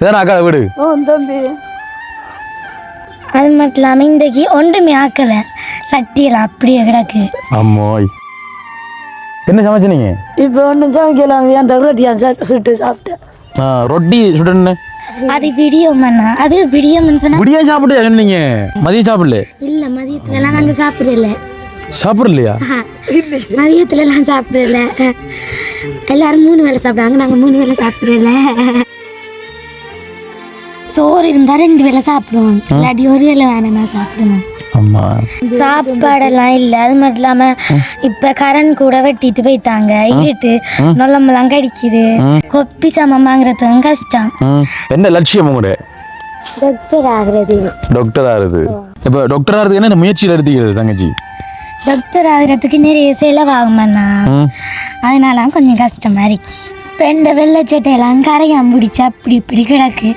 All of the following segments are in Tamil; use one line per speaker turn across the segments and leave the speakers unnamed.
இதான அக்கா வீடு.
தம்பி.
அது மட்டும் இல்லாமல் இன்றைக்கு ஒன்றுமே ஆக்கலை. சட்டியெல்லாம் அப்படியே கிடக்கு.
அம்மோய். என்ன சமைச்சு நீங்க?
இப்போ ஒன்றும் சமைக்கலாம் அந்த ரொட்டியா சாப்பிட்டு சாப்பிட்டேன்.
ஆ, ரொட்டி சுடன்னு
அது பிடியம் அண்ணா. அது பிடியம்னு சொன்னா
விடியா சாப்பிட்டு சொன்னீங்க மதியம் சாப்பிடல
இல்லை மதியத்துலலாம் நாங்கள் சாப்பிடல.
சாப்பிடலையா?
மதியத்துலலாம் சாப்பிடல. எல்லாரும் மூணு வேளை சாப்பிடுவாங்க நாங்கள் மூணு வேளை சாப்பிடல. சோறு இருந்தால் ரெண்டு வேளை சாப்பிடுவோம். இல்லாட்டி ஒரு வேளை வேணும்னா சாப்பிடுவோம். சாப்பாடெல்லாம் இல்லை. அது மட்டும் இல்லாம இப்ப கரண்ட் கூட வெட்டிட்டு போயிட்டாங்க. இருட்டு நொல்லமெல்லாம் கடிக்குது. கொப்பி சாமான் வாங்குறதும் கஷ்டம்.
என்ன லட்சியம் உங்களோட?
டாக்டர் ஆகுறது
டாக்டர் ஆகுது இப்போ டாக்டர் ஆகிறதுக்கு என்ன முயற்சியில் எடுத்துக்கிறது தங்கச்சி?
டாக்டர் ஆகுறதுக்கு நிறைய செலவாகுமண்ணா அதனால கொஞ்சம் கஷ்டமா இருக்கு. இப்போ இந்த வெள்ளை சட்டையெல்லாம் கரையான் பிடிச்சி அப்படி இப்படி கிடக்கு.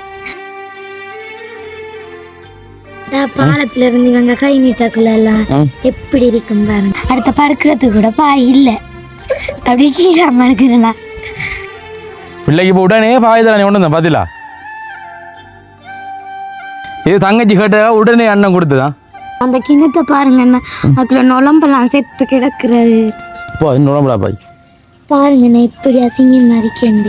பாலத்துல இருந்து இவங்க கை நீட்டக்குள்ள எல்லாம். எப்படி இருக்கும் பாருங்க. அடுத்த படுக்கிறதுக்கு கூட பாய் இல்லை. அப்படி கீழே மடுக்கிறேன்னா
பிள்ளைக்கு இப்போ உடனே பாய் தரானே ஒன்று தான் பார்த்தீங்களா இது தங்கச்சி கேட்ட உடனே அண்ணன் கொடுத்துதான்
அந்த கிணத்தை பாருங்க அண்ணா. அதுக்குள்ள நுழம்பெல்லாம் செத்து கிடக்குறது
இப்போ அது நுழம்புடா பாய்.
பாருங்க நான் இப்படி அசிங்கமா இருக்கேன்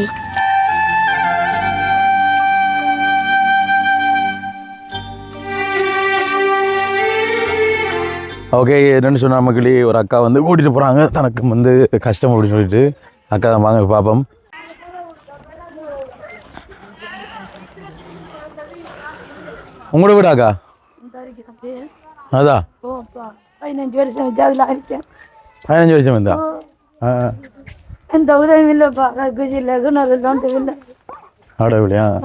ஓகே என்னன்னு சொன்ன மக்களே ஒரு அக்கா வந்து கூட்டிகிட்டு போகிறாங்க தனக்கு வந்து கஷ்டம் அப்படின்னு சொல்லிட்டு. அக்கா வாங்க பார்ப்போம் உங்களோட வீடு அக்கா? அதான்
ஓப்பா பதினஞ்சு வருஷம் வித்தியாசத்தில் இருக்கேன்.
பதினஞ்சு வருஷம் வந்தா?
எந்த உதவியும் இல்லைப்பா. கக்குச்சி இல்லை. கிணறு இல்லை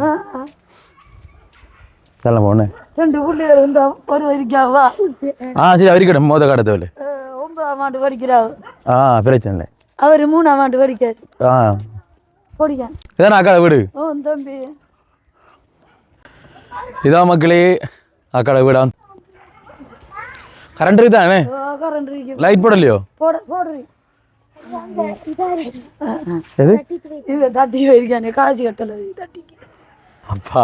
ஆ.
சொல்ல போனேன்
ரெண்டு பிள்ளைகள் இருந்தா ஒரு வரைக்காவா?
ஆ சரி அவருக்கு மோத காட்ட தேவையில்லை
ஒன்பதாம் ஆண்டு படிக்கிறாவு
ஆ பிரச்சனை இல்லை.
அவர் மூணாம் ஆண்டு படிக்காரு
ஆ.
படிக்க.
இதான அக்கா வீடு.
ஓ தம்பி.
இதான் மக்களே அக்காட வீடா? கரண்ட் இருக்குதானே
கரண்ட் இருக்கு.
லைட் போடலையோ?
போட போடுறீ.
எது?
இவ தட்டி போயிருக்கானே காசு கட்டல தட்டிக்கு.
அப்பா.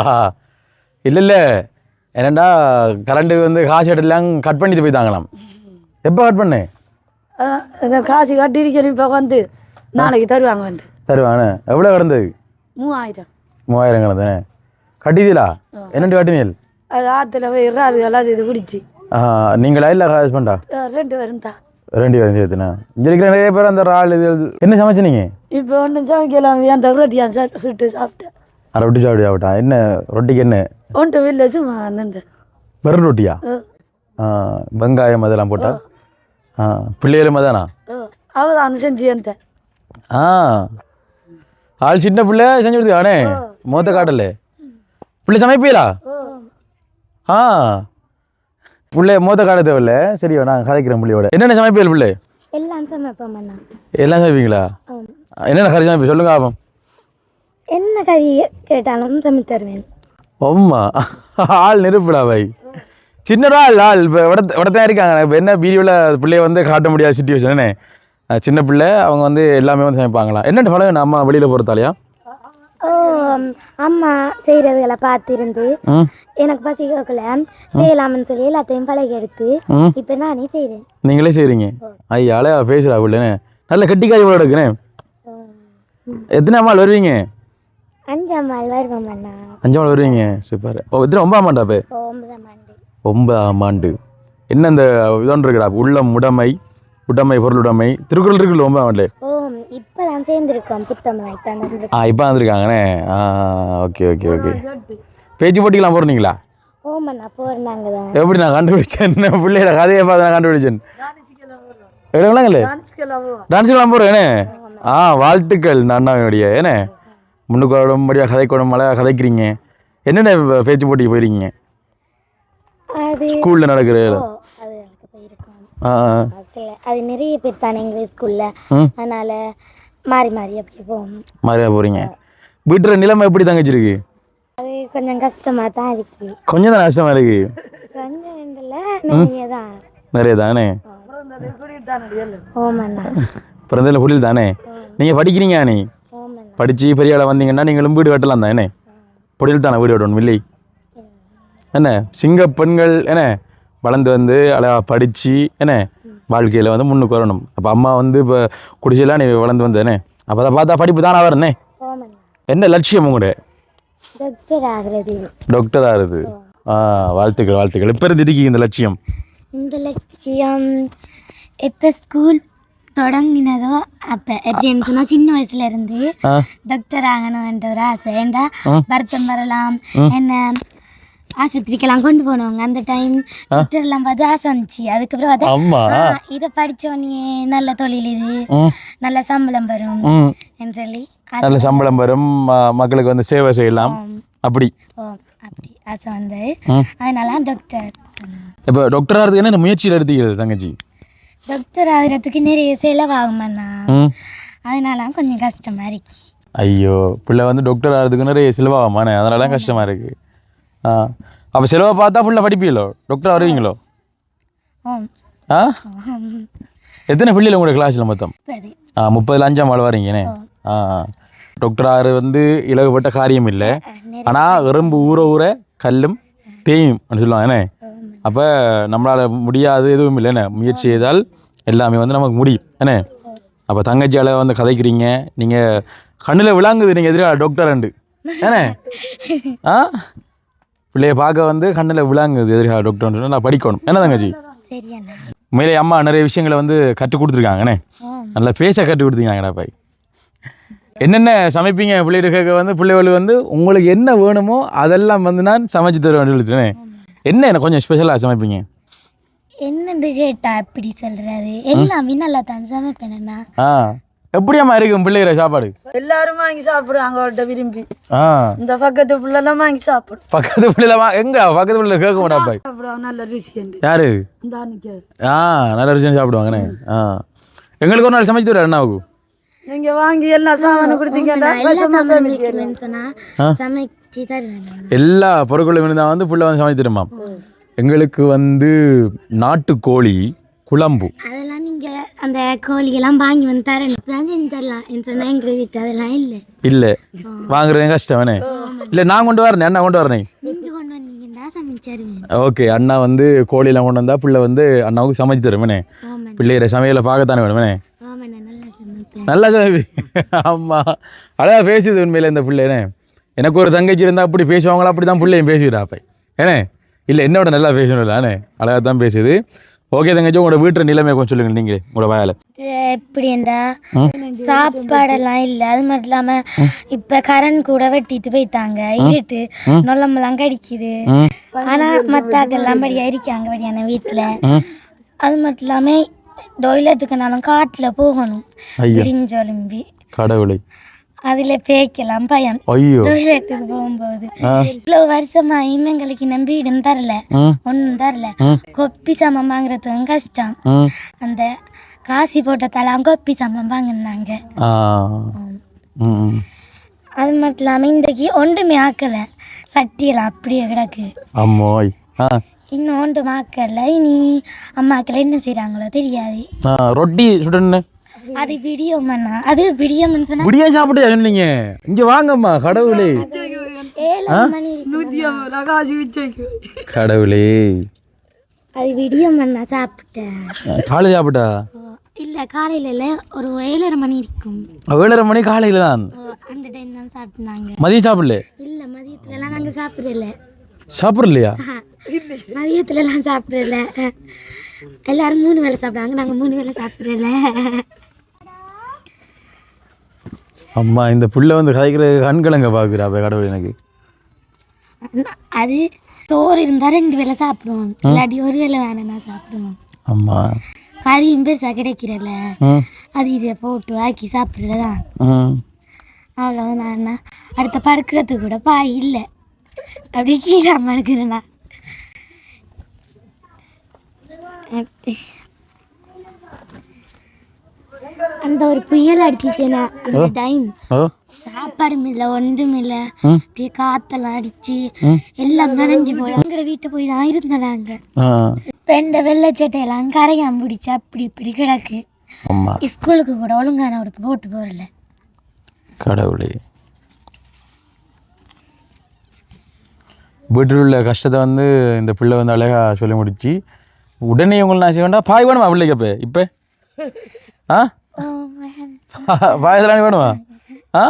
இல்லை இல்லை. என்னடா கரண்ட் வந்து காசு எடுக்கலாம் கட் பண்ணிட்டு போயிட்டாங்களாம். எப்போ கட்
ஆ, இந்த காசு கட்டிருக்கேன் இப்போ வந்து நாளைக்கு தருவாங்க வந்து.
தருவானே? எவ்வளோ கிடந்தது
மூவாயிரம்.
மூவாயிரம் கிடந்தேனே கட்டிதீலா என்னண்டு கட்டினீல்
அது ஆற்றுல போய் இறாது எல்லாத்தையும் இது பிடிச்சி.
நீங்களா இல்லை ஹஸ்பண்டா?
ரெண்டு பேரும் தான்.
ரெண்டு பேரும் சேர்த்துனே. இங்கே இருக்கிற நிறைய பேர் அந்த ரால் இது என்ன சமைச்சு நீங்கள்
இப்போ ஒன்றும் சமைக்கலாம் அந்த ரொட்டியா சாப்பிட்டு சாப்பிட்டேன்.
ரொட்டி சாப்பிடு ஆகட்டா என்ன ரொட்டிக்கு என்ன?
ஒன்றும் இல்லை சும்மா அந்த
வெறும் ரொட்டியா? ஆ, வெங்காயம் அதெல்லாம் போட்டா? ஆ. பிள்ளைகளும் அதானா?
அவள் தான் செஞ்சு அந்த
ஆ. ஆள் சின்ன பிள்ளை செஞ்சு கொடுத்துக்கானே மூத்த காட்டல. பிள்ளை சமைப்பீங்களா ஆ. பிள்ளை மூத்த காட்ட தேவையில்ல. சரி நான் கதைக்கிறேன் பிள்ளையோட. என்னென்ன சமைப்பீர்கள் பிள்ளை?
எல்லாம் சமைப்போம்
எல்லாம் சமைப்பீங்களா? என்னென்ன கறி சமைப்பீங்க சொல்லுங்க ஆபம்.
என்ன கறி கேட்டாலும் சமைத்து தருவேன்.
அம்மா ஆள் நெருப்புடா பாய். சின்னதா ஆள் ஆள். இப்போ விடத்த விடத்தான் இருக்காங்க. இப்போ என்ன வீடியோவில் பிள்ளைய வந்து காட்ட முடியாத சுச்சுவேஷன் சின்ன பிள்ளை அவங்க வந்து எல்லாமே வந்து சமைப்பாங்களா? என்னென்ன பழம் அம்மா வெளியில் போகிறதாலையா
அம்மா செய்கிறதுகளை பார்த்திருந்து எனக்கு பசி கேட்கல. செய்யலாம்னு சொல்லி எல்லாத்தையும் பழகி எடுத்து இப்போ நானே செய்கிறேன்
நீங்களே செய்கிறீங்க ஐயா அழையா பேசுகிறா பிள்ளைன்னு நல்ல கட்டிக்காய் இவ்வளோ எடுக்கிறேன் எத்தனை அம்மாள் வருவீங்க?
அஞ்சாம் நாள் வருவோம் அண்ணா.
அஞ்சாம் நாள் வருவீங்க? சூப்பர். ஓ எத்தனை ஒன்பதாம் ஆண்டா இப்போ
ஒன்பதாம் ஆண்டு.
ஒன்பதாம் ஆண்டு. என்ன இந்த இதொன்று இருக்குடா? உள்ளம் உடைமை உடைமை பொருள் உடைமை. திருக்குறள் இருக்குல்ல ஒன்பதாம் ஆண்டு
ஓ இப்போ தான் சேர்ந்துருக்கோம் புத்தகம் இப்போ
ஆ இப்போ வந்திருக்காங்கண்ணே. ஆ ஓகே ஓகே ஓகே. பேச்சு போட்டிக்கலாம் போகிறீங்களா
ஓமண்ணா போகிறாங்க தான்.
எப்படி நான் கண்டுபிடிச்சேன்? என்ன பிள்ளையோட கதையை பார்த்து நான் கண்டுபிடிச்சேன். எடுங்களாங்களே டான்ஸுக்கெல்லாம் போகிறேன் ஆ வாழ்த்துக்கள் அண்ணாவுடைய ஏனே? முன்னுக்கு உடம்படியாக கதை குடம்படியாக கதைக்கிறீங்க. என்னென்ன பேச்சு போட்டிக்கு போயிருக்கீங்க?
அது
ஸ்கூலில் நடக்கிற
அது நிறைய பேர் தானே எங்கள் ஸ்கூலில். அதனால் மாறி மாறி அப்படியே போவோம்
மாதிரியா போகிறீங்க வீட்டுற நிலைமை எப்படி தங்கச்சிருக்கு?
அது கொஞ்சம் கஷ்டமாக தான் இருக்கு.
கொஞ்சம் தான் கஷ்டமாக இருக்கு?
கொஞ்சம் இல்லை நிறைய தான்.
நிறைய தானே?
ஓமண்ணா
பிறந்ததில் புரியல தானே? நீங்கள் படிக்கிறீங்க நீ
ஓமண்ணா
படித்து பெரிய ஆளா வந்தீங்கன்னா நீங்களும் வீடு கட்டலாம் தானே பொடியில் தானே வீடு விடணும் இல்லை என்ன? சிங்க பெண்கள் என்ன? வளர்ந்து வந்து அழகா படித்து என்ன? வாழ்க்கையில் வந்து முன்னுக்கு வரணும். அப்போ அம்மா வந்து இப்போ குடிசையெல்லாம் நீ வளர்ந்து வந்தேனே அப்போ அதை பார்த்தா படிப்பு தானே வரனே என்ன லட்சியம் உங்களுடைய
டாக்டர்
ஆகுது ஆ வாழ்த்துக்கள் வாழ்த்துக்கள். இப்போ இருந்து இருக்கீங்க இந்த லட்சியம்?
இந்த லட்சியம் எப்போ ஸ்கூல் தொடங்கினதோ அப்போ எப்படின்னு சொன்னால் சின்ன வயசுல இருந்து டாக்டர் ஆகணும்ன்ற ஒரு ஆசை. ஏண்டா வருத்தம் வரலாம்? என்ன ஆஸ்பத்திரிக்கெல்லாம் கொண்டு போனவங்க அந்த டைம் டாக்டர் எல்லாம் பார்த்து ஆசை வந்துச்சு. அதுக்கப்புறம் அதை இதை படித்தோடனே நல்ல தொழில் இது. நல்ல சம்பளம் வரும் என்று சொல்லி
நல்ல சம்பளம் வரும். மக்களுக்கு வந்து சேவை செய்யலாம். அப்படி.
ஓ அப்படி ஆசை வந்து
ம்.
அதனால டாக்டர்
இப்போ டாக்டர் ஆகிறதுக்கு என்ன முயற்சியில் எடுத்துக்கிறது தங்கச்சி?
டாக்டர் ஆகிறதுக்கு நிறைய செலவாகுமண்ணா. அதனால கொஞ்சம் கஷ்டமா இருக்கு.
ஐயோ பிள்ளை வந்து டாக்டர் ஆகிறதுக்கு நிறைய செலவாகுமானே அதனால தான் கஷ்டமாக இருக்குது ஆ. அப்போ செலவை பார்த்தா பிள்ளை படிப்பீங்களோ? டாக்டர் வருவீங்களோ ஆ? எத்தனை பிள்ளைகள் உங்களோட கிளாஸில் மொத்தம்? ஆ முப்பதுல அஞ்சாம் ஆள் வரீங்கண்ணே. ஆ. டாக்டர் ஆறு வந்து இலகுப்பட்ட காரியம் இல்லை. ஆனால் எறும்பு ஊற ஊற கல்லும் தேயும் சொல்லுவாங்க என்ன அப்போ நம்மளால் முடியாது எதுவும் இல்லை என்ன? முயற்சி செய்தால் எல்லாமே வந்து நமக்கு முடியும். என்ன? அப்போ தங்கச்சியால் வந்து கதைக்கிறீங்க நீங்கள் கண்ணில் விளாங்குது நீங்கள் எதிராக டாக்டர் ரெண்டு என்ன? ஆ? பிள்ளைய பார்க்க வந்து கண்ணில் விளாங்குது எதிராக டாக்டர் நான் படிக்கணும். என்ன தங்கச்சி? உண்மையிலே அம்மா நிறைய விஷயங்களை வந்து கற்றுக் கொடுத்துருக்காங்கண்ணே நல்லா பேச கற்றுக் கொடுத்தீங்கடா பாய். என்னென்ன சமைப்பீங்க? பிள்ளைகிட்ட கேட்க வந்து பிள்ளைகள் வந்து உங்களுக்கு என்ன வேணுமோ அதெல்லாம் வந்து நான் சமைச்சு தருவேன் சொல்லிச்சுனே என்ன எனக்கு கொஞ்சம் ஸ்பெஷலாக சமைப்பீங்க?
என்னன்னு கேட்டா எப்படி சொல்றது? எல்லாமே நல்லா தான் சமைப்பேன்
ஆ. எப்படியாம்மா இருக்கும் பிள்ளைகிற சாப்பாடு?
எல்லாரும் வாங்கி சாப்பிடுவாங்க அவள்கிட்ட விரும்பி.
ஆ.
இந்த பக்கத்து பிள்ளைலாம் வாங்கி சாப்பிடும்.
பக்கத்து பிள்ளைல வா எங்க பக்கத்து பிள்ளைல கேட்க மாட்டா பாய்
சாப்பிடுவாங்க. நல்ல ருசி
யாரு?
இந்த அன்னைக்கு
ஆ நல்ல விஷயம் சாப்பிடுவாங்கண்ணே. ஆ. எங்களுக்கு ஒரு நாள் சமைச்சு தருவார் அண்ணாவுக்கு.
நீங்க வாங்கி எல்லாம் சாமான் கொடுத்தீங்கன்னா சமைச்சு.
சொன்னா அண்ணா.
எல்லா பொருட்களும் இருந்தால் வந்து புள்ள வந்து சமைச்சு தருமா எங்களுக்கு வந்து நாட்டுக்கோழி குழம்பு.
அதெல்லாம் நீங்க அந்த கோழியெல்லாம் வாங்கி வந்து தரணும். தான் செஞ்சு தரலாம் வீட்டு அதெல்லாம் இல்லை.
இல்லை. வாங்குறது கஷ்டம் வேணே இல்லை நான் கொண்டு வரேன் அண்ணா கொண்டு வரேன்.
தருவேன்
ஓகே அண்ணா வந்து கோழியெல்லாம் கொண்டு வந்தா பிள்ளை வந்து அண்ணாவுக்கு சமைச்சு
ஆமாண்ணா.
பிள்ளைகிற சமையலை பார்க்கத்தானே வேணும்
நல்லா
சமைப்பி. ஆமாம் அழகா பேசுது உண்மையில இந்த பிள்ளைனே எனக்கு ஒரு தங்கச்சி இருந்தால் அப்படி பேசுவாங்களா? அப்படி தான் பிள்ளையும் பேசுகிறா அப்போ ஏனே? இல்லை என்னோட நல்லா பேசணும் அண்ணே அழகாக தான் பேசுது. ஓகே தங்கச்சி உங்களோட வீட்டு நிலைமை கொஞ்சம் சொல்லுங்கள் நீங்களே உங்களோட வயலை.
எப்படிண்டா சாப்பாடெல்லாம் இல்லை. அது மட்டும் இல்லாம இப்ப கரண்ட் கூட வெட்டிட்டு போயிட்டாங்க. இருட்டு நொல்லமெல்லாம் கடிக்குது.
ம்?
ஆனா மத்தாக்கெல்லாம் படியா இருக்காங்க படியான வீட்டுல. அது மட்டும் இல்லாம டொய்லெட்டுக்குனாலும் காட்டுல போகணும். விடிஞ்சொலும்பி
கடவுளை.
அதுல பேய்க்கலாம் பயம் டொய்லெட்டுக்கு போகும்போது இவ்வளவு வருஷமா இன்னங்களுக்கு வீடும் தரல
ம்
ஒன்றும் தரல. கொப்பி சாமான் வாங்குறதுக்கும் கஷ்டம் அந்த காசி போட்டதெல்லாம் கொப்பி சாமான் வாங்கினாங்க அது மட்டும் இல்லாமல் இன்றைக்கு ஒன்றுமே ஆக்கலை சட்டியெல்லாம் அப்படியே கிடக்கு
அம்மோய்
இன்னும் ஒன்றும் ஆக்கலை இனி அம்மாக்கள் என்ன செய்கிறாங்களோ தெரியாது
ரொட்டி சுடன்னு
அது பிடியோமண்ணா அது பிடியோமன்னு சொன்னா
முடியா சாப்பிட்டு சொன்னீங்க? இங்கே வாங்கம்மா கடவுளே. கடவுளே.
அது பிடியோமண்ணா சாப்பிட்டேன்
காலை சாப்பிட்டா?
இல்லை காலையில் இல்லை ஒரு ஏழரை மணி இருக்கும்.
ஏழரை மணி காலையில் தான்
அந்த டைம் தான் சாப்பிட்டாங்க.
மதியம் சாப்பிடல?
இல்லை மதியத்துலலாம் நாங்கள் சாப்பிடல.
சாப்பிடலையா?
மதியத்துலலாம் சாப்பிடல. எல்லாரும் மூணு வேளை சாப்பிடுவாங்க நாங்கள் மூணு வேளை சாப்பிடல.
அம்மா இந்த புள்ள வந்து கதைக்கிற கண்கலங்க பார்க்குறா அப்போ கடவுள் எனக்கு.
அது சோறு இருந்தால் ரெண்டு வேளை சாப்பிடுவோம். இல்லாட்டி ஒரு வேளை வேணும்னா சாப்பிடுவோம்.
அம்மா.
கறியும் பெருசாக கிடைக்கிறல்ல
ம்.
அது இதை போட்டு ஆக்கி சாப்பிட்றதான்
ம்.
அவ்வளோதான் நான் அடுத்த படுக்கிறதுக்கு கூட பாய் இல்லை. அப்படியே கீழே படுக்கிறேண்ணா அந்த ஒரு புயல் அடிச்சிச்சேனா அந்த டைம்
ஓ.
சாப்பாடும் இல்லை ஒன்றும் இல்லை. அப்படியே காத்தெல்லாம் அடிச்சு எல்லாம் நனைஞ்சு போய் எங்களோட வீட்டை போய் தான் இருந்தோம் நாங்கள்
ஆ.
இப்போ இந்த வெள்ளைச்சட்டையெல்லாம் கரையான் பிடிச்சி அப்படி இப்படி கிடக்கு. ஸ்கூலுக்கு கூட ஒழுங்கான உடுப்பு போட்டு போகல
கடவுளே. வீட்டில் உள்ள கஷ்டத்தை வந்து இந்த பிள்ளை வந்து அழகாக சொல்லி முடிச்சு உடனே உங்களை நான் செய்ய வேண்டாம் பாய் வேணுமா பிள்ளைக்கு அப்போ? இப்போ? ஆ? பா- வேணுமா ஆ?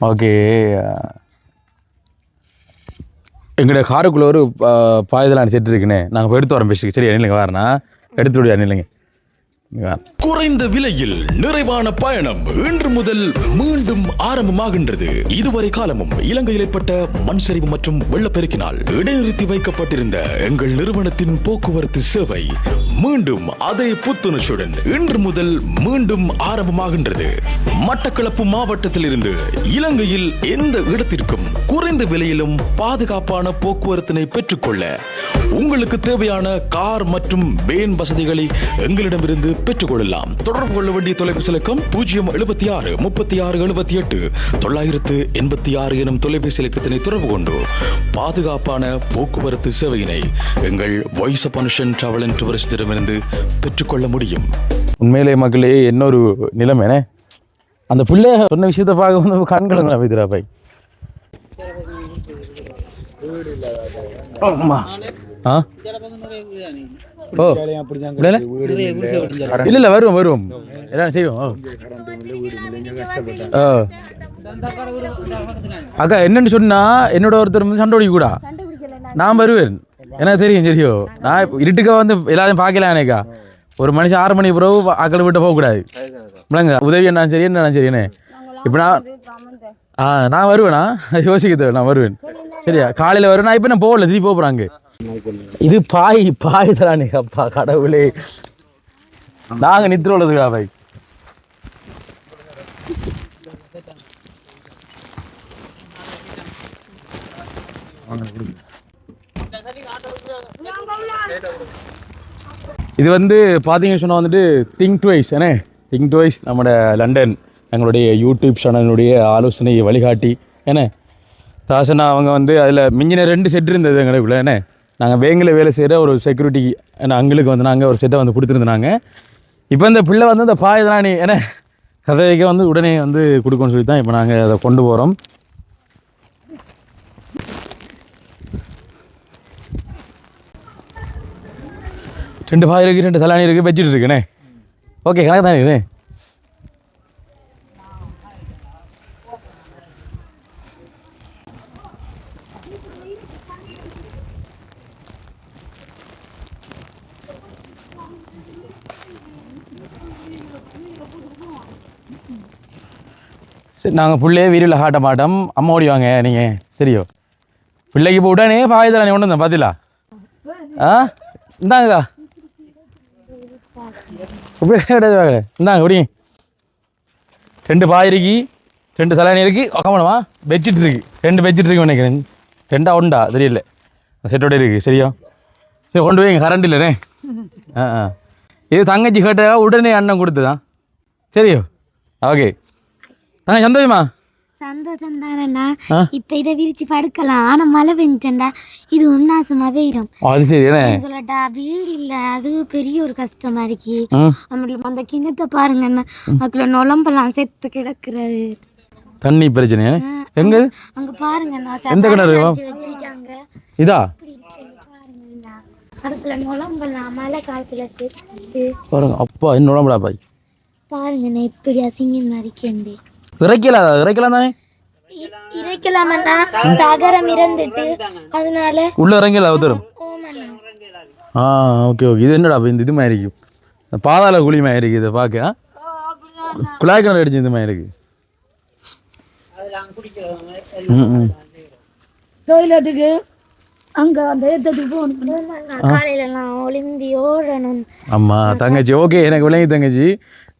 ஓகே. எங்களுடைய காருக்குள்ளே ஒரு பாயதலான செட்டு இருக்குண்ணே நாங்கள் போய் எடுத்து வரோம் பெஸ்ட்டுக்கு சரி இல்லைங்க வரேண்ணா எடுத்து விடுவோம் இல்லைங்க
குறைந்த விலையில் நிறைவான பயணம் இன்று முதல் மீண்டும் ஆரம்பமாகின்றது. இதுவரை காலமும் இலங்கையில் ஏற்பட்ட மண் சரிவு மற்றும் வெள்ளப்பெருக்கினால் இடைநிறுத்தி வைக்கப்பட்டிருந்த எங்கள் நிறுவனத்தின் போக்குவரத்து சேவை மீண்டும் அதே புத்துணர்ச்சியுடன் இன்று முதல் மீண்டும் ஆரம்பமாகின்றது. மட்டக்களப்பு மாவட்டத்தில் இருந்து இலங்கையில் எந்த இடத்திற்கும் குறைந்த விலையிலும் பாதுகாப்பான போக்குவரத்தினை பெற்றுக்கொள்ள உங்களுக்கு தேவையான கார் மற்றும் வேன் வசதிகளை எங்களிடமிருந்து பெற்றுக்கொள்ளலாம். தொடர்பு கொள்ள வேண்டிய தொலைபேசி இலக்கம் பூஜ்ஜியம் எழுபத்தி ஆறு முப்பத்தி ஆறு எழுபத்தி எட்டு தொள்ளாயிரத்து எண்பத்தி ஆறு எனும் தொலைபேசி இலக்கத்தினை தொடர்பு கொண்டு பாதுகாப்பான போக்குவரத்து சேவையினை எங்கள் voice of Manushan travel and டூரிஸ்டிடமிருந்து பெற்றுக்கொள்ள முடியும்.
உண்மையிலே மக்களே இன்னொரு நிலைமைண்ணே அந்த பிள்ளை சொன்ன விஷயத்தை பார்க்க வந்து கண்கலங்களா வைத்திரா பாய். ஆமா ஆ? ஓ. இல்ல இல்ல வருவோம் வருவோம் எல்லாம் செய்வோம். ஓ. ஓ. அக்கா என்னன்னு சொன்னா என்னோட ஒருத்தர் வந்து சண்டை கூடா. நான் வருவேன். எனக்கு தெரியும் தெரியும் நான் இருட்டுக்க வந்து எல்லாரையும் பார்க்கல எனக்கா. ஒரு மனுஷன் ஆறு மணி பிறகு ஆக்களை விட்டு போகக்கூடாது விளங்க உதவி என்ன சரி என்ன சரிண்ணே இப்போ நான் ஆ நான் வருவேனா? யோசிக்க தேவை நான் வருவேன். சரியா? காலையில் வருவேன் நான் இப்போ நான் போகல திருப்பி போகிறாங்க இது பாய் பாய் தரானே அப்பா கடவுளே. நாங்கள் நித்திர உள்ளதுக்கா பாய். இது வந்து பார்த்தீங்கன்னு சொன்னால் வந்துட்டு திங்க் டுவைஸ் என்ன? திங்க் டுவைஸ் நம்மளோட லண்டன் எங்களுடைய யூடியூப் சேனலுடைய ஆலோசனை வழிகாட்டி என்ன? தாசனா அவங்க வந்து அதில் மிஞ்சின ரெண்டு செட் இருந்தது எங்களுக்குள்ள என்ன? நாங்கள் பேங்கில் வேலை செய்கிற ஒரு செக்யூரிட்டி ஏன்னா அங்களுக்கு வந்து நாங்கள் ஒரு செட்டை வந்து கொடுத்துருந்தாங்க. இப்போ இந்த பிள்ளை வந்து இந்த பாயதனானி என்ன? கதைக்கு வந்து உடனே வந்து கொடுக்கணும்னு சொல்லி தான் இப்போ நாங்கள் அதை கொண்டு போகிறோம் ரெண்டு பாய் இருக்குது ரெண்டு தலாணி இருக்குது பெட்ஷீட் இருக்குண்ணே ஓகே கணக்கு தானே இது? நாங்கள் பிள்ளையே வீரில் காட்ட மாட்டோம். அம்மா ஓடி வாங்க நீங்கள் சரியோ. பிள்ளைக்கு இப்போ உடனே பாய் நீ கொண்டு வந்தேன் பார்த்தீங்களா ஆ? இந்தாங்கக்கா. இப்படி கிடையாது இந்தாங்க இப்படி ரெண்டு பாய் இருக்கு ரெண்டு தலையணி இருக்கு. கவனமா பெட்ஷீட் இருக்கு. ரெண்டு பெட்ஷீட் இருக்கு நினைக்கிறேன். ரெண்டா உண்டா தெரியல. செட்டோட இருக்கு. சரியா. சரி கொண்டு போய் கரண்ட் இல்லைண்ணே ஆ ஆ. இது தங்கச்சி கேட்டால் உடனே அண்ணன் கொடுத்துதான் சரியோ. ஓகே தங்க சந்தோஷமா?
சந்தோஷம் தானண்ணா.
ஆ?
இப்ப இதை விரிச்சு படுக்கலாம். ஆனா மழை பெஞ்சண்டா இது உன்னாசமா
என்ன?
சொல்லட்டா வீடு இல்ல. அது பெரிய ஒரு கஷ்டமா இருக்கு. நம்மளுக்கு அந்த கிணத்தை பாருங்கண்ணா. அதுக்குள்ள நுழம்பெல்லாம் செத்து கிடக்குறது.
தண்ணி பிரச்சனை எங்க?
அங்க பாருங்கண்ணா.
எந்த கிணறு?
வச்சிருக்காங்க.
இதா?
இப்படி அதுக்குள்ள நுழம்பெல்லாம் மழை காலத்துல செத்து.
பாருங்க அப்பா என்ன உடம்புடா பாய்.
பாருங்கண்ணா எப்படி அசிங்கமா இருக்கேன்
இறைக்கலாம் இறைக்கலாம் தானே
இறைக்கலாமண்ணா தகரம் இறந்துட்டு அதனால
உள்ள இறங்கல அவதரும் ஆ ஓகே ஓகே. இது என்னடா அப்ப இந்த இது மாதிரி இருக்கும் பாதாள குழி மாதிரி இருக்கு இதை பார்க்க? குழாய் கிணறு அடிச்சு இந்த மாதிரி இருக்கு ம் ம்.
டொய்லெட்டுக்கு அங்கே அந்த போகணும்.
ஓடணும்.
ஆமாம் தங்கச்சி. ஓகே எனக்கு விளங்கி தங்கச்சி.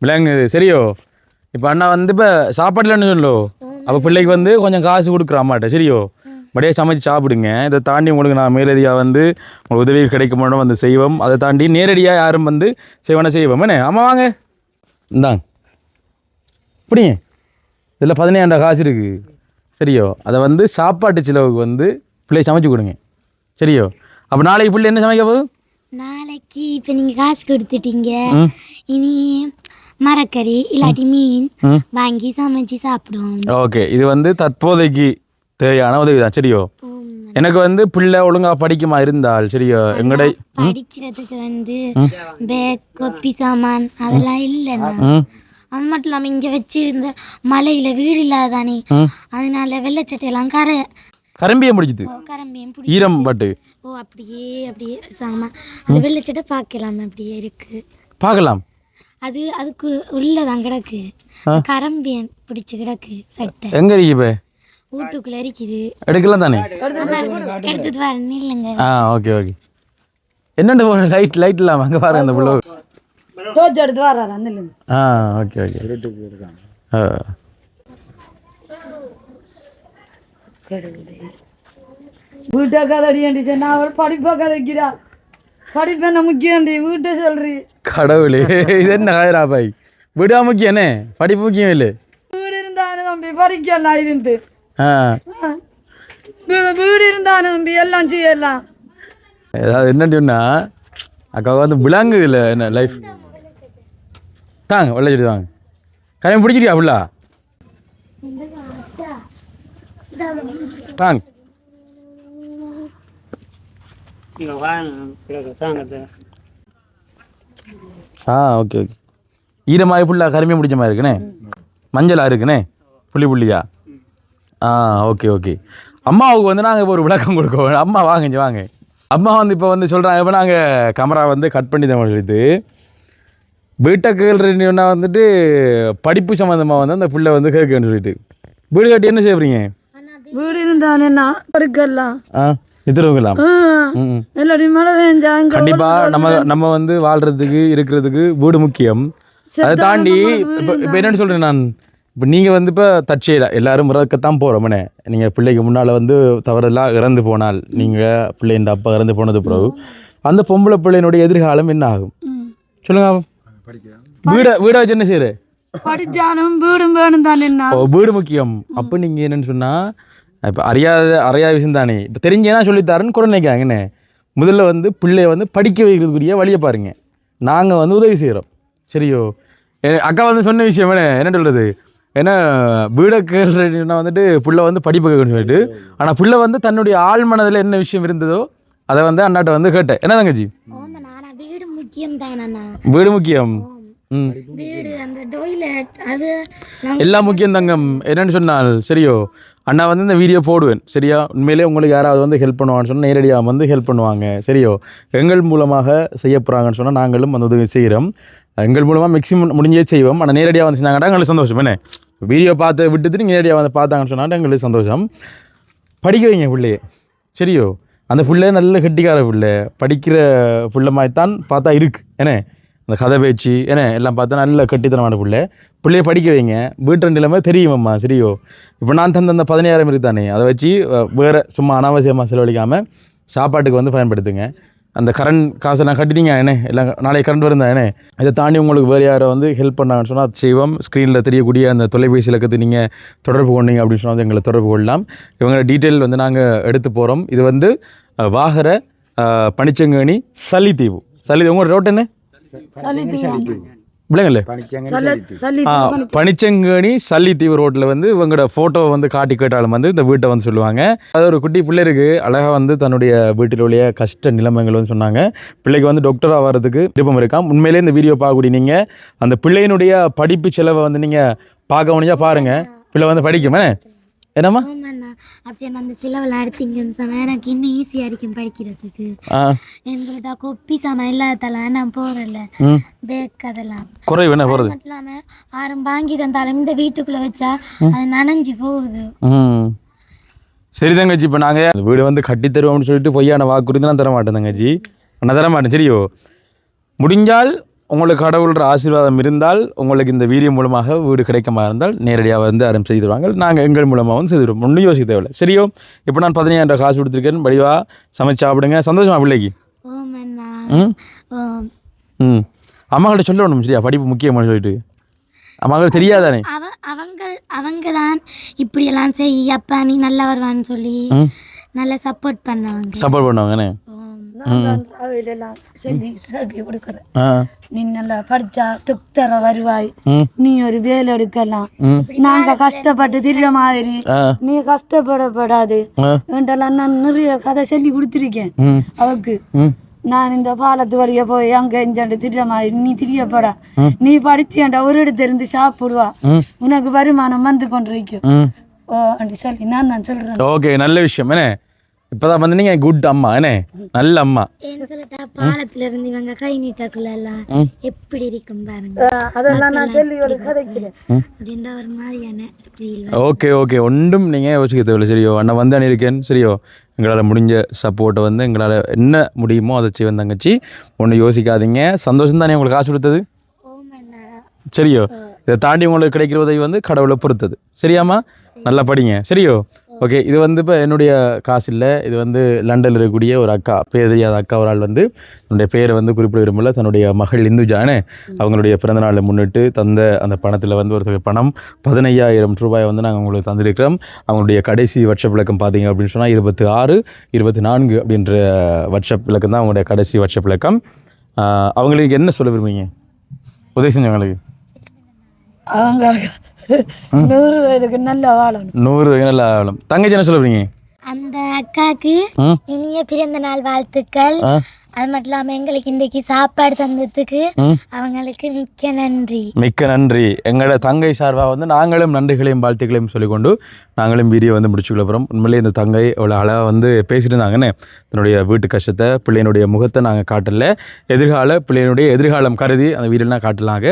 விளங்குது. சரியோ? இப்போ அண்ணா வந்து இப்போ சாப்பாடுலன்னு சொல்லோ அப்போ பிள்ளைக்கு வந்து கொஞ்சம் காசு கொடுக்குற அம்மாட்ட சரியோ? மடியாக சமைச்சு சாப்பிடுங்க. இதை தாண்டி உங்களுக்கு நான் மேலதியாக வந்து உங்களுக்கு உதவி கிடைக்குமோ வந்து செய்வோம். அதை தாண்டி நேரடியாக யாரும் வந்து செய்வோன்னா செய்வோம். என்ன? அம்மா வாங்க. இந்தாங்க. இப்படிங்க. இதில் பதினேழாயிரம் காசு இருக்குது சரியோ? அதை வந்து சாப்பாட்டு செலவுக்கு வந்து பிள்ளை சமைச்சு கொடுங்க. சரியோ? அப்போ நாளைக்கு பிள்ளை என்ன சமைக்க போகுது?
நாளைக்கு இப்ப நீங்க காசு கொடுத்துட்டீங்க. இனி மரக்கறி இல்லாட்டி மீன். வாங்கி சமைச்சு சாப்பிடுவோம்.
ஓகே இது வந்து தற்போதைக்கு தேவையான உதவி தான் சரியோ? எனக்கு வந்து பிள்ளை ஒழுங்கா படிக்குமா இருந்தால் சரியோ? எங்கடை
படிக்கிறதுக்கு வந்து பேக் கொப்பி சாமான் அதெல்லாம் இல்லைண்ணா அது மட்டும் இல்லாமல் இங்கே வச்சிருந்த மலையில் வீடு இல்லாதானே. அதனால வெள்ளச்சட்டையெல்லாம் கரை கரம்பியும் பிடி
ஈரம் பட்டு.
ஓ அப்படியே அப்படியே சாமா. அந்த வெள்ளச்சட்டை பார்க்கலாம் அப்படியே இருக்கு.
பார்க்கலாம்.
அது அதுக்கு உள்ளதான் கிடக்கு. கரம்பியன் பிடிச்சு கிடக்கு சட்டை.
எங்க இருக்கு
வீட்டுக்குள்ள இருக்குது
எடுக்கலாம் தானே?
எடுத்துட்டு வரேன் இல்லைங்க
ஆ ஓகே ஓகே. என்னென்ன லைட் லைட் இல்லாமல் அங்கே பாருங்க அந்த பிள்ளை
தோச்சு எடுத்து வர்றாரு அந்த
ஆ ஓகே ஓகே. ஆ.
வீட்டை கதடியாண்டி சரி நான் அவள் படிப்பா கதைக்கிறா. படிப்பு என்ன முக்கியம்டி. வீட்டை சொல்றி.
கடவுளே இது என்ன காயரா பாய்? விடா முக்கியம் என்ன? படிப்பு முக்கியம் இல்லை.
வீடு இருந்தானு தம்பி படிக்கலாம் இருந்து வீடு இருந்தானு தம்பி எல்லாம் செய்யலாம்
ஏதாவது என்ன சொன்னா அக்கா வந்து விளாங்குது இல்லை என்ன லைஃப் தாங்க வெள்ளை செடி தாங்க. கரையம் பிடிச்சிட்டியா அப்படிலா தாங்க. ஆ ஓகே ஓகே. ஈரமாய் ஃபுல்லாக கருமையாக பிடிச்ச மாதிரி இருக்குண்ணே மஞ்சளாக இருக்குண்ணே புள்ளி புள்ளியா? ஆ ஓகே ஓகே. அம்மாவுக்கு வந்து நாங்கள் இப்போ ஒரு விளக்கம் கொடுக்கோம். அம்மா வாங்க இங்க வாங்க. அம்மா வந்து இப்போ வந்து சொல்கிறாங்க இப்போ நாங்கள் கேமரா வந்து கட் பண்ணி தான் சொல்லிட்டு வீட்டக்கல்னா வந்துட்டு படிப்பு சம்மந்தமாக வந்து அந்த பிள்ளை வந்து கேட்கன்னு சொல்லிட்டு. வீடு கட்டி என்ன செய்யறீங்க
வீடு இருந்தானேன்னா படுக்கலாம்
ஆ? நித்திரவுங்களாம் ம் ம்.
இல்லாட்டி மழை பெஞ்சா அங்க
கண்டிப்பா நம்ம நம்ம வந்து வாழ்றதுக்கு இருக்கிறதுக்கு வீடு முக்கியம். அதை தாண்டி இப்போ இப்போ என்னன்னு சொல்றேன் நான். இப்போ நீங்கள் வந்து இப்போ தற்செயலா எல்லாரும் இறக்கத்தான் போகிறோம்னே நீங்கள் பிள்ளைக்கு முன்னால் வந்து தவறெல்லாம் இறந்து போனால் நீங்கள் பிள்ளைன்ற அப்பா இறந்து போனது பிறகு அந்த பொம்பளை பிள்ளையினுடைய எதிர்காலம் என்ன ஆகும்? சொல்லுங்க வீட வீடை வச்சு என்ன செய்யுற?
படிச்சாலும் வீடும் வேணும் தானே
வீடு முக்கியம். அப்போ நீங்கள் என்னன்னு சொன்னால் இப்போ அறியாத அறியாத விஷயம் தானே இப்போ தெரிஞ்சேன்னா சொல்லித்தாருன்னு கூட நினைக்கிறாங்கண்ணே முதல்ல வந்து பிள்ளைய வந்து படிக்க வைக்கிறதுக்குரிய வழியை பாருங்க. நாங்கள் வந்து உதவி செய்கிறோம் சரியோ? அக்கா வந்து சொன்ன விஷயம் என்ன? என்ன சொல்கிறது ஏன்னா வீடை கேள்றா வந்துட்டு பிள்ளை வந்து படிப்பு கேட்கணும்னு சொல்லிட்டு ஆனால் பிள்ளை வந்து தன்னுடைய ஆள் மனதில் என்ன விஷயம் இருந்ததோ அதை வந்து அண்ணாட்ட வந்து கேட்டேன். என்ன தங்கச்சி?
வீடு முக்கியம்
வீடு முக்கியம்.
வீடு அந்த டொய்லெட் அது நாங்க
எல்லாம் முக்கியம் தங்கம். என்னன்னு சொன்னால் சரியோ? அண்ணா வந்து இந்த வீடியோ போடுவேன். சரியா? உண்மையிலே உங்களுக்கு யாராவது வந்து ஹெல்ப் பண்ணுவான்னு சொன்னால் நேரடியாக வந்து ஹெல்ப் பண்ணுவாங்க. சரியோ? எங்கள் மூலமாக செய்ய போகிறாங்கன்னு சொன்னால் நாங்களும் வந்து உதவி செய்கிறோம். எங்கள் மூலமாக மேக்ஸிமம் முடிஞ்சே செய்வோம். ஆனால் நேரடியாக வந்து செஞ்சாங்கன்னா எங்களுக்கு சந்தோஷம். என்ன? வீடியோ பார்த்து விட்டுட்டு நீங்கள் நேரடியாக வந்து பார்த்தாங்கன்னு சொன்னால் எங்களுக்கு சந்தோஷம். படிக்க வைங்க பிள்ளையே. சரியோ? அந்த பிள்ளை நல்ல கெட்டிக்கார பிள்ளை. படிக்கிற பிள்ளை மாதிரி தான் பார்த்தா இருக்கு. என்ன? அந்த கதை பேச்சு என்ன எல்லாம் பார்த்தா நல்ல கட்டித்தனமான பிள்ளை. பிள்ளைய படிக்க வைங்க. வீட்டு நிலைமை தெரியுமம்மா சரியோ? இப்போ நான் தந்த அந்த பதினாயிரம் இருக்கு தானே அதை வச்சு வேறு சும்மா அனாவசியமாக செலவழிக்காமல் சாப்பாட்டுக்கு வந்து பயன்படுத்துங்க. அந்த கரண்ட் காசெல்லாம் கட்டிட்டீங்க என்ன? எல்லாம் நாளைக்கு கரண்ட் வருந்தா என்ன? இதை தாண்டி உங்களுக்கு வேறு யாரை வந்து ஹெல்ப் பண்ணாங்கன்னு சொன்னால் அது செய்வோம் ஸ்க்ரீனில் தெரியக்கூடிய அந்த தொலைபேசி இலக்கத்தை நீங்கள் தொடர்பு கொண்டீங்க அப்படின்னு சொன்னால் எங்களை தொடர்பு கொள்ளலாம். இவங்களோட டீட்டெயில் வந்து நாங்கள் எடுத்து போகிறோம் இது வந்து வாகர அஹ், பனிச்சங்கேணி சளி சல்லி உங்களோட ரோட் என்ன? ஆ பனிச்சங்கேணி சல்லித்தீவு ரோட்டில் வந்து இவங்களோட ஃபோட்டோவை வந்து காட்டி கேட்டாலும் வந்து இந்த வீட்டை வந்து சொல்லுவாங்க. அது ஒரு குட்டி பிள்ளை இருக்கு. அழகாக வந்து தன்னுடைய வீட்டில் உள்ள கஷ்ட நிலைமைகள் வந்து சொன்னாங்க. பிள்ளைக்கு வந்து டாக்டர் ஆகிறதுக்கு விருப்பம் இருக்காம் உண்மையிலே இந்த வீடியோ பார்க்கக்கூடிய நீங்கள் அந்த பிள்ளையினுடைய படிப்பு செலவை வந்து நீங்கள் பார்க்க முடிஞ்சா பாருங்க. பிள்ளை வந்து படிக்குமே? என்னம்மா?
அப்படியே அந்த சிலவெல்லாம் எடுத்தீங்கன்னு சொன்னா எனக்கு இன்னும் ஈஸியா இருக்கும் படிக்கிறதுக்கு. எங்கள்கிட்ட கொப்பி சாமான் இல்லாததெல்லாம் நான் போறல
ம்.
பேக் அதெல்லாம்.
குறைவு என்ன போகிறது
மட்டும் இல்லாம ஆரம் வாங்கி தந்தாலும் இந்த வீட்டுக்குள்ள வச்சா அது நனைஞ்சு போகுது.
சரி தங்கச்சி இப்போ நாங்கள் வீடு வந்து கட்டி தருவோம்னு சொல்லிட்டு பொய்யான வாக்குறுதி நான் தர மாட்டேன் தங்கச்சி நான் தர மாட்டேன் சரியோ? முடிஞ்சால் உங்களுக்கு கடவுள்ற ஆசீர்வாதம் இருந்தால் உங்களுக்கு இந்த வீடியோ மூலமாக வீடு கிடைக்குமா இருந்தால் நேரடியாக வந்து அறம் செய்து தருவாங்க. நாங்கள் எங்கள் மூலமாக வந்து செய்துடுவோம் ஒன்றும் யோசிக்க தேவையில்லை. சரியோ இப்போ நான் பதினையாயிரம் காசு கொடுத்துருக்கேன். படிவா சமைச்சு சாப்பிடுங்க. சந்தோஷமா பிள்ளைக்கு? ம். ம். அம்மாக்கிட்ட சொல்லணும் சரியா? படிப்பு முக்கியமானு சொல்லிட்டு. அம்மாக்கள் தெரியாதானே?
அவ அவங்க அவங்க தான் இப்படியெல்லாம் செய் அப்பா நீ நல்லா வருவான்னு சொல்லி நல்லா சப்போர்ட் பண்ணவங்க.
சப்போர்ட் பண்ணுவாங்கண்ணே.
நான் தான் அவையிலெல்லாம் சொல்லி செல்வி கொடுக்குறேன். நீ நல்லா படிச்சா டாக்டரா வருவாய். நீ ஒரு வேலை எடுக்கலாம். நாங்க கஷ்டப்பட்டு திரிய மாதிரி. நீ கஷ்டப்படப்படாது. என்றெல்லாம் நான் நிறைய கதை சொல்லி கொடுத்துருக்கேன்.
ம்.
நான் இந்த பாலத்து வழிய போய் அங்க இஞ்சாண்டு திரிய மாதிரி நீ திரியப்படா. நீ படிச்சேன்டா ஒரு இடத்துல இருந்து சாப்பிடுவா. உனக்கு வருமானம் வந்து கொண்டிருக்கும்.
ம்.
ஓ அப்படி சொல்லி நான் நான் சொல்றேன்.
ஓகே நல்ல விஷயம் என்ன? இப்போதான் வந்து நீங்கள் குட் அம்மா என்ன? நல்ல அம்மா.
சொல்லட்டா பாலத்துல இருந்து இவங்க கை நீட்டக்குள்ள எல்லாம் எப்படி இருக்கும் பாருங்க.
அதெல்லாம் நான் சொல்லி ஒரு கதைக்கிறேன்.
அப்படின்ற ஒரு மாதிரியான
ஓகே ஓகே. ஒன்றும் நீங்கள் யோசிக்க தேவையில்லை. சரியோ அண்ணன் வந்து அணியிருக்கேன். சரியோ எங்களால் முடிஞ்ச சப்போர்ட்டை வந்து எங்களால் என்ன முடியுமோ அதை செய்வேன் தங்கச்சி. ஒன்றும் யோசிக்காதீங்க. சந்தோஷம் தானே உங்களுக்கு காசு கொடுத்தது? சரியோ இதை தாண்டி உங்களுக்கு கிடைக்கிற உதவி வந்து கடவுளை பொறுத்தது. சரியாம்மா? நல்லா படிங்க. சரியோ ஓகே இது வந்து இப்போ என்னுடைய காசு இல்லை இது வந்து லண்டனில் இருக்கக்கூடிய ஒரு அக்கா பேர் தெரியாத அக்கா ஒரு ஆள் வந்து என்னுடைய பேரை வந்து குறிப்பிட விரும்பல தன்னுடைய மகள் இந்துஜானே அவங்களுடைய பிறந்தநாளை முன்னிட்டு தந்த அந்த பணத்தில் வந்து ஒரு தொகை பணம் பதினையாயிரம் ரூபாய் வந்து நாங்கள் உங்களுக்கு தந்திருக்கிறோம். அவங்களுடைய கடைசி வாட்ஸ்அப் விளக்கம் பார்த்தீங்க அப்படின்னு சொன்னால் இருபத்தி ஆறு இருபத்தி நான்கு அப்படின்ற வாட்ஸ்அப் விளக்கம் தான் அவங்களுடைய கடைசி வாட்ஸ்அப் விளக்கம். அவங்களுக்கு என்ன சொல்ல விரும்புவீங்க உதவி செஞ்சவங்களுக்கு.
அவங்க நூறு வயதுக்கு நல்லா வாழணும்.
நூறு நல்ல ஆகலாம் தங்கச்சி என்ன சொல்ல விரும்புறீங்க
அந்த அக்காக்கு
ம்
இனிய பிறந்த நாள் வாழ்த்துக்கள். அது மட்டும் இல்லாம எங்களுக்கு இன்றைக்கு சாப்பாடு தந்ததுக்கு. அவங்களுக்கு மிக்க நன்றி.
மிக்க நன்றி. எங்களோட தங்கை சார்பாக வந்து நாங்களும் நன்றிகளையும் வாழ்த்துக்களையும் சொல்லிக்கொண்டு நாங்களும் வீடியோ வந்து முடிச்சுக்கொள்ள போகிறோம் உண்மையிலேயே இந்த தங்கை அவ்வளோ அழகாக வந்து பேசிட்டு இருந்தாங்கன்னு தன்னுடைய வீட்டு கஷ்டத்தை பிள்ளையினுடைய முகத்தை நாங்கள் காட்டல. எதிர்கால பிள்ளையினுடைய எதிர்காலம் கருதி அந்த வீடியோலாம் காட்டலாங்க.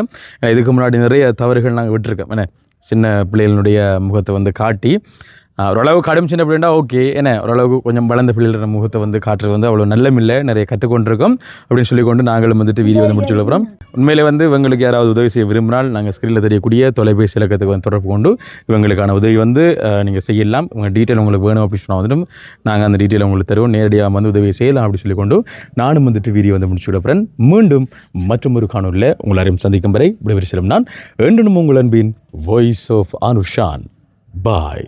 இதுக்கு முன்னாடி நிறைய தவறுகள் நாங்கள் விட்டுருக்கோம். என்ன? சின்ன பிள்ளைகளினுடைய முகத்தை வந்து காட்டி ஓரளவு கடும் சின்ன பிள்ளைண்டா ஓகே. என்ன ஓரளவுக்கு கொஞ்சம் வளர்ந்த பிள்ளைகளோட முகத்தை வந்து காட்டுறது வந்து அவ்வளோ நல்லமில்லை நிறைய கற்றுக்கொண்டிருக்கோம் அப்படின்னு சொல்லிக்கொண்டு நாங்களும் வந்துட்டு வீடியோ வந்து முடிச்சு போகிறோம் உண்மையிலே வந்து இவங்களுக்கு யாராவது உதவி செய்ய விரும்பினால் நாங்கள் ஸ்க்ரீனில் தெரியக்கூடிய தொலைபேசி இலக்கத்துக்கு வந்து தொடர்பு கொண்டு இவங்களுக்கான உதவி வந்து நீங்கள் செய்யலாம். உங்கள் டீட்டெயில் உங்களுக்கு வேணும் அப்படின்னு சொன்னால் வந்துடும். நாங்கள் அந்த டீட்டெயில் உங்களுக்கு தருவோம். நேரடியாக வந்து உதவி செய்யலாம் அப்படின்னு சொல்லிக்கொண்டு நானும் வந்துட்டு வீடியோ வந்து முடிச்சு விடப்புறேன் மீண்டும் மற்றும் ஒரு காணொலியில் உங்கள் சந்திக்கும் வரை விடைபெறு செல்லும் நான் வேண்டும் உங்கள் அன்பின் வாய்ஸ் ஆஃப் அனுஷான் பாய்